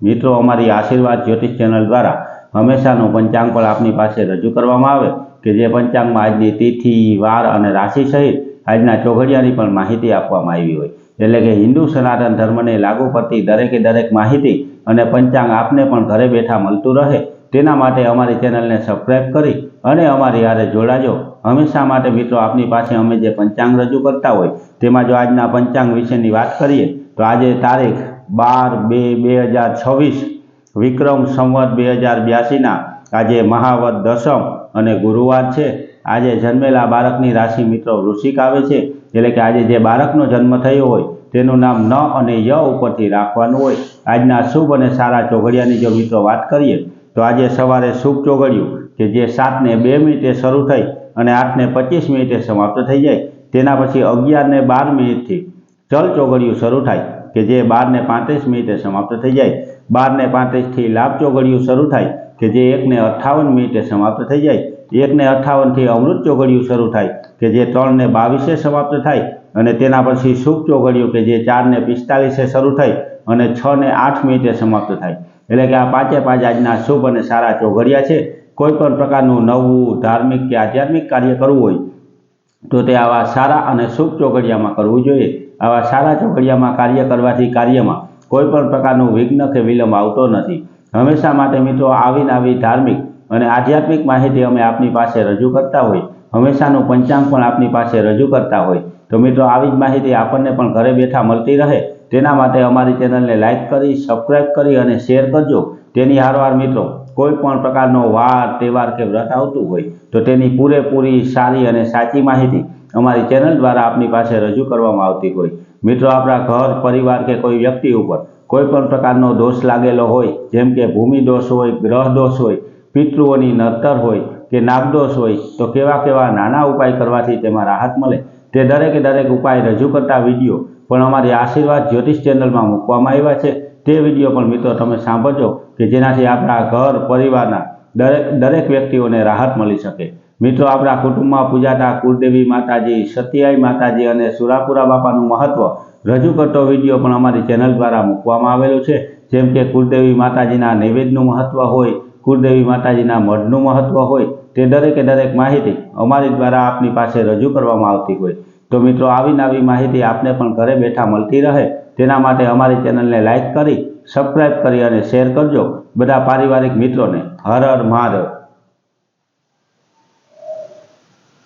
મિત્રો, અમારી આશીર્વાદ જ્યોતિષ ચેનલ દ્વારા હંમેશાનું પંચાંગ પણ આપની પાસે રજૂ કરવામાં આવે કે જે પંચાંગમાં આજની તિથિ, વાર અને રાશિ સહિત આજના ચોઘડિયાની પણ માહિતી આપવામાં આવી હોય. એટલે કે હિન્દુ સનાતન ધર્મને લાગુ પડતી દરેકે દરેક માહિતી અને પંચાંગ આપને પણ ઘરે બેઠા મળતું રહે. તેના માટે અમારી ચેનલને સબસ્ક્રાઈબ કરી અને અમારી હારે જોડાજો. હંમેશા માટે મિત્રો, આપની પાસે અમે જે પંચાંગ રજૂ કરતા હોય, તેમાં જો આજના પંચાંગ વિશેની વાત કરીએ, તો આજે તારીખ બાર બે બે હજાર છવ્વીસ વિક્રમ સંવત બે હજાર બ્યાસીના આજે મહાવત દસમ અને ગુરુવાર છે. આજે જન્મેલા બાળકની રાશિ મિત્રો વૃશ્ચિક આવે છે. એટલે કે આજે જે બાળકનો જન્મ થયો હોય તેનું નામ ન અને ય ઉપરથી રાખવાનું હોય. આજના શુભ અને સારા ચોઘડિયાની જો મિત્રો વાત કરીએ, તો આજે સવારે શુભ ચોઘડિયું કે જે સાતને બે મિનિટે શરૂ થઈ અને આઠને પચીસ મિનિટે સમાપ્ત થઈ જાય. તેના પછી અગિયારને બાર મિનિટથી ચલ ચોઘડિયું શરૂ થાય. કે જે બારને પાંત્રીસ મિનિટે સમાપ્ત થઈ જાય. બારને પાંત્રીસથી લાભ ચોઘડિયું શરૂ થાય કે જે એકને અઠ્ઠાવન મિનિટે સમાપ્ત થઈ જાય. એકને અઠ્ઠાવનથી અમૃત ચોઘડિયું શરૂ થાય કે જે ત્રણને બાવીસે સમાપ્ત થાય અને તેના પછી શુભ ચોઘડિયું કે જે ચારને પિસ્તાલીસે શરૂ થાય અને છ ને આઠ મિનિટે સમાપ્ત થાય. એટલે કે આ પાંચે પાંચ આજના શુભ અને સારા ચોઘડિયા છે. કોઈ પણ પ્રકારનું નવું ધાર્મિક કે આધ્યાત્મિક કાર્ય કરવું હોય તો તે આવા સારા અને શુભ ચોઘડિયામાં કરવું જોઈએ. આવા સારા ચોઘડિયામાં કાર્ય કરવાથી કાર્યમાં કોઈ પણ પ્રકારનું વિઘ્ન કે વિલંબ આવતો નથી. હંમેશા માટે મિત્રો આવીને આવી ધાર્મિક અને આધ્યાત્મિક માહિતી અમે આપની પાસે રજૂ કરતા હોય. હંમેશાનું પંચાંગ પણ આપની પાસે રજૂ કરતા હોય. તો મિત્રો આવી જ માહિતી આપણને પણ ઘરે બેઠા મળતી રહે. તેના માટે અમારી ચેનલને લાઇક કરી, સબસ્ક્રાઇબ કરી અને શેર કરજો. તેની હારવાર મિત્રો. કોઈ પણ પ્રકારનો વાર, તહેવાર કે વ્રત આવતું હોય, તો તેની પૂરેપૂરી સારી અને સાચી માહિતી અમારી ચેનલ દ્વારા આપની પાસે રજૂ કરવામાં આવતી હોય. મિત્રો, આપણા ઘર, પરિવાર કે કોઈ વ્યક્તિ ઉપર કોઈ પણ પ્રકારનો દોષ લાગેલો હોય, જેમ કે ભૂમિ દોષ હોય, ગ્રહ દોષ હોય, પિતૃઓની નતર હોય કે નાગદોષ હોય, તો કેવા કેવા નાના ઉપાય કરવાથી તેમાં રાહત મળે, તે દરેકે દરેક ઉપાય રજૂ કરતા વીડિયો પણ અમારી આશીર્વાદ જ્યોતિષ ચેનલમાં મૂકવામાં આવ્યા છે. તે વીડિયો પણ મિત્રો તમે સાંભળજો કે જેનાથી આપણા ઘર, પરિવારના દરેક દરેક વ્યક્તિઓને રાહત મળી શકે. મિત્રો, આપણા કુટુંબમાં પૂજાતા કુળદેવી માતાજી, સત્યાઈ માતાજી અને સુરાપુરા બાપાનું મહત્વ રજૂ કરતો વીડિયો પણ અમારી ચેનલ દ્વારા મૂકવામાં આવેલો છે. જેમ કે કુળદેવી માતાજીના નૈવેદ્યનું મહત્વ હોય, કુળદેવી માતાજીના મઢનું મહત્વ હોય, તે દરેકે દરેક માહિતી અમારી દ્વારા આપની પાસે રજૂ કરવામાં આવતી હોય. તો મિત્રો, આવી નવી માહિતી આપને પણ ઘરે બેઠા મળતી રહે. તેના માટે અમારી ચેનલને લાઇક કરી, સબસ્ક્રાઇબ કરી અને શેર કરજો. બધા પારિવારિક મિત્રોને હર હર મહાદેવ.